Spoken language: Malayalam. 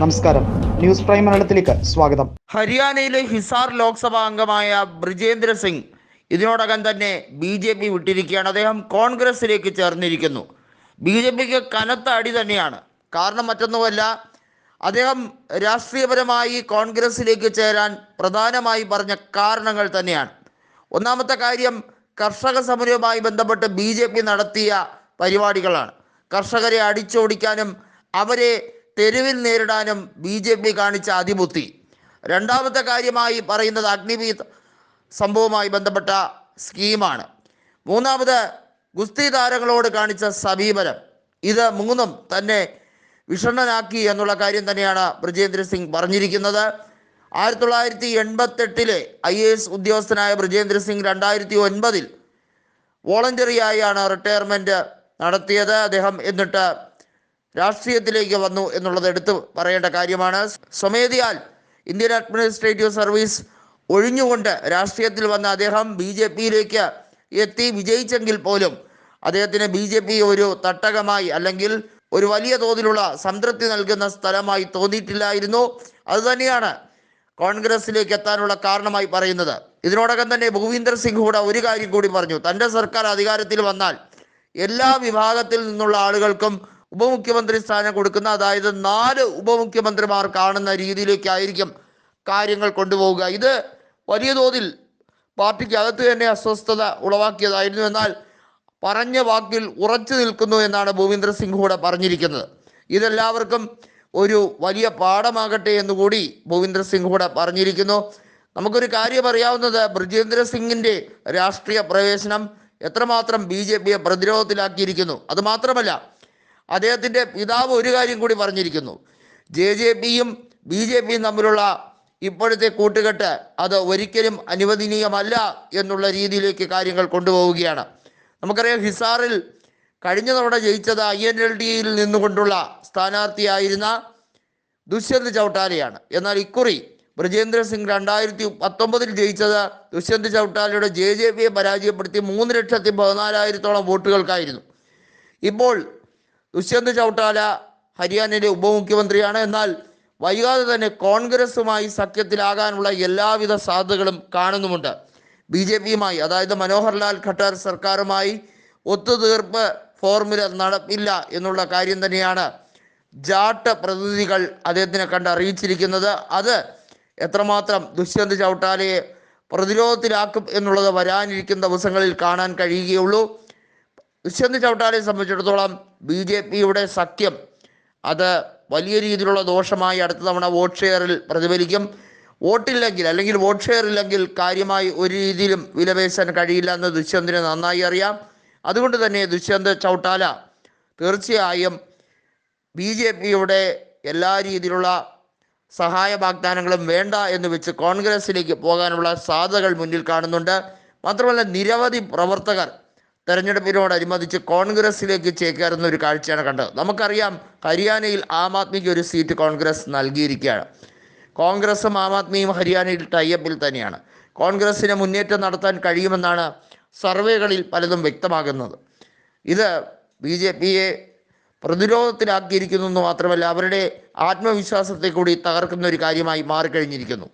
നമസ്കാരം. ന്യൂസ് പ്രൈം മലയാളത്തിലേക്ക് സ്വാഗതം. ഹരിയാനയിലെ ഹിസാർ ലോക്സഭാ അംഗമായ ബ്രിജേന്ദ്ര സിംഗ് ഇതിനോടകം തന്നെ ബി ജെ പി വിട്ടിരിക്കുകയാണ്. അദ്ദേഹം കോൺഗ്രസിലേക്ക് ചേർന്നിരിക്കുന്നു. ബി ജെ പിക്ക് കനത്ത അടി തന്നെയാണ്. കാരണം മറ്റൊന്നുമല്ല അദ്ദേഹം രാഷ്ട്രീയപരമായി കോൺഗ്രസിലേക്ക് ചേരാൻ പ്രധാനമായി പറഞ്ഞ കാരണങ്ങൾ തന്നെയാണ്. ഒന്നാമത്തെ കാര്യം കർഷക സമരവുമായി ബന്ധപ്പെട്ട് ബി നടത്തിയ പരിപാടികളാണ്. കർഷകരെ അടിച്ചോടിക്കാനും അവരെ തെരുവിൽ നേരിടാനും ബി ജെ പി കാണിച്ച അതിബുദ്ധി. രണ്ടാമത്തെ കാര്യമായി പറയുന്നത് അഗ്നിവീത് സംഭവവുമായി ബന്ധപ്പെട്ട സ്കീമാണ്. മൂന്നാമത് ഗുസ്തി താരങ്ങളോട് കാണിച്ച സമീപനം. ഇത് മൂന്നും തന്നെ വിഷണ്ണനാക്കി എന്നുള്ള കാര്യം തന്നെയാണ് ബ്രിജേന്ദ്ര സിംഗ് പറഞ്ഞിരിക്കുന്നത്. ആയിരത്തി തൊള്ളായിരത്തി എൺപത്തെട്ടിലെ ഐ എ എസ് ഉദ്യോഗസ്ഥനായ ബ്രിജേന്ദ്ര സിംഗ് രണ്ടായിരത്തി ഒൻപതിൽ വോളണ്ടറിയായാണ് റിട്ടയർമെന്റ് നടത്തിയത്. അദ്ദേഹം എന്നിട്ട് രാഷ്ട്രീയത്തിലേക്ക് വന്നു എന്നുള്ളത് എടുത്തു പറയേണ്ട കാര്യമാണ്. സ്വമേധയാൽ ഇന്ത്യൻ അഡ്മിനിസ്ട്രേറ്റീവ് സർവീസ് ഒഴിഞ്ഞുകൊണ്ട് രാഷ്ട്രീയത്തിൽ വന്ന അദ്ദേഹം ബി ജെ പിയിലേക്ക് എത്തി. വിജയിച്ചെങ്കിൽ പോലും അദ്ദേഹത്തിന് ബി ജെ പി ഒരു തട്ടകമായി അല്ലെങ്കിൽ ഒരു വലിയ തോതിലുള്ള സംതൃപ്തി നൽകുന്ന സ്ഥലമായി തോന്നിയിട്ടില്ലായിരുന്നു. അതുതന്നെയാണ് കോൺഗ്രസിലേക്ക് എത്താനുള്ള കാരണമായി പറയുന്നത്. ഇതിനോടകം തന്നെ ഭൂവീന്ദർ സിംഗ് ഹൂഡ ഒരു കാര്യം കൂടി പറഞ്ഞു. തന്റെ സർക്കാർ അധികാരത്തിൽ വന്നാൽ എല്ലാ വിഭാഗത്തിൽ നിന്നുള്ള ആളുകൾക്കും ഉപമുഖ്യമന്ത്രി സ്ഥാനം കൊടുക്കുന്ന അതായത് നാല് ഉപമുഖ്യമന്ത്രിമാർ കാണുന്ന രീതിയിലേക്കായിരിക്കും കാര്യങ്ങൾ കൊണ്ടുപോവുക. ഇത് വലിയ തോതിൽ പാർട്ടിക്ക് അകത്ത് തന്നെ അസ്വസ്ഥത ഉളവാക്കിയതായിരുന്നു. എന്നാൽ പറഞ്ഞ വാക്കിൽ ഉറച്ചു നിൽക്കുന്നു എന്നാണ് ഭൂവീന്ദ്ര സിംഗ് കൂടെ പറഞ്ഞിരിക്കുന്നത്. ഇതെല്ലാവർക്കും ഒരു വലിയ പാഠമാകട്ടെ എന്നുകൂടി ഭൂവീന്ദ്ര സിംഗ് കൂടെ പറഞ്ഞിരിക്കുന്നു. നമുക്കൊരു കാര്യം അറിയാവുന്നത് ബ്രിജേന്ദ്ര സിംഗിന്റെ രാഷ്ട്രീയ പ്രവേശനം എത്രമാത്രം ബി ജെ പിയെ പ്രതിരോധത്തിലാക്കിയിരിക്കുന്നു. അത് മാത്രമല്ല അദ്ദേഹത്തിന്റെ പിതാവ് ഒരു കാര്യം കൂടി പറഞ്ഞിരിക്കുന്നു. ജെ ജെ പിയും ബി ജെ പിയും തമ്മിലുള്ള ഇപ്പോഴത്തെ കൂട്ടുകെട്ട് അത് ഒരിക്കലും അനുവദനീയമല്ല എന്നുള്ള രീതിയിലേക്ക് കാര്യങ്ങൾ കൊണ്ടുപോവുകയാണ്. നമുക്കറിയാം ഹിസാറിൽ കഴിഞ്ഞ തവണ ജയിച്ചത് ഐ എൻ എൽ ഡിയിൽ നിന്നുകൊണ്ടുള്ള സ്ഥാനാർത്ഥിയായിരുന്ന ദുഷ്യന്ത് ചൗട്ടാലയാണ്. എന്നാൽ ഇക്കുറി ബ്രജേന്ദ്ര സിംഗ് രണ്ടായിരത്തി പത്തൊമ്പതിൽ ജയിച്ചത് ദുഷ്യന്ത് ചൗട്ടാലയുടെ ജെ ജെ പിയെ പരാജയപ്പെടുത്തി മൂന്ന് ലക്ഷത്തി പതിനാലായിരത്തോളം വോട്ടുകൾക്കായിരുന്നു. ഇപ്പോൾ ദുഷ്യന്ത് ചൗട്ടാല ഹരിയാനയിലെ ഉപമുഖ്യമന്ത്രിയാണ്. എന്നാൽ വൈകാതെ തന്നെ കോൺഗ്രസുമായി സഖ്യത്തിലാകാനുള്ള എല്ലാവിധ സാധ്യതകളും കാണുന്നുമുണ്ട്. ബി ജെ പിയുമായി അതായത് മനോഹർലാൽ ഖട്ടർ സർക്കാരുമായി ഒത്തുതീർപ്പ് ഫോർമുല നടപ്പില്ല എന്നുള്ള കാര്യം തന്നെയാണ് ജാട്ട് പ്രതിനിധികൾ അദ്ദേഹത്തിനെ കണ്ട് അറിയിച്ചിരിക്കുന്നത്. അത് എത്രമാത്രം ദുഷ്യന്ത് ചൗട്ടാലയെ പ്രതിരോധത്തിലാക്കും എന്നുള്ളത് വരാനിരിക്കുന്ന ദിവസങ്ങളിൽ കാണാൻ കഴിയുകയുള്ളൂ. ദുഷ്യന്ത് ചവിട്ടാലയെ സംബന്ധിച്ചിടത്തോളം ബി ജെ പിയുടെ സഖ്യം അത് വലിയ രീതിയിലുള്ള ദോഷമായി അടുത്ത തവണ വോട്ട് ഷെയറിൽ പ്രതിഫലിക്കും. വോട്ടില്ലെങ്കിൽ അല്ലെങ്കിൽ വോട്ട് ഷെയർ ഇല്ലെങ്കിൽ കാര്യമായി ഒരു രീതിയിലും വിലപേശാൻ കഴിയില്ല എന്ന് ദുഷ്യന്തിന് നന്നായി അറിയാം. അതുകൊണ്ട് തന്നെ ദുഷ്യന്ത് ചൗട്ടാല തീർച്ചയായും ബി ജെ പിയുടെ എല്ലാ രീതിയിലുള്ള സഹായ വാഗ്ദാനങ്ങളും വേണ്ട എന്ന് വെച്ച് കോൺഗ്രസിലേക്ക് പോകാനുള്ള സാധ്യതകൾ മുന്നിൽ കാണുന്നുണ്ട്. മാത്രമല്ല നിരവധി പ്രവർത്തകർ തെരഞ്ഞെടുപ്പിനോടനുബന്ധിച്ച് കോൺഗ്രസിലേക്ക് ചേക്കേറുന്ന ഒരു കാഴ്ചയാണ് കണ്ടത്. നമുക്കറിയാം ഹരിയാനയിൽ ആം ആദ്മിക്ക് ഒരു സീറ്റ് കോൺഗ്രസ് നൽകിയിരിക്കുകയാണ്. കോൺഗ്രസും ആം ആദ്മിയും ഹരിയാനയിൽ ടൈപ്പിൽ തന്നെയാണ്. കോൺഗ്രസിന് മുന്നേറ്റം നടത്താൻ കഴിയുമെന്നാണ് സർവേകളിൽ പലതും വ്യക്തമാകുന്നത്. ഇത് ബി ജെ പിയെ പ്രതിരോധത്തിലാക്കിയിരിക്കുന്നു എന്ന് മാത്രമല്ല അവരുടെ ആത്മവിശ്വാസത്തെ കൂടി തകർക്കുന്ന ഒരു കാര്യമായി മാറിക്കഴിഞ്ഞിരിക്കുന്നു.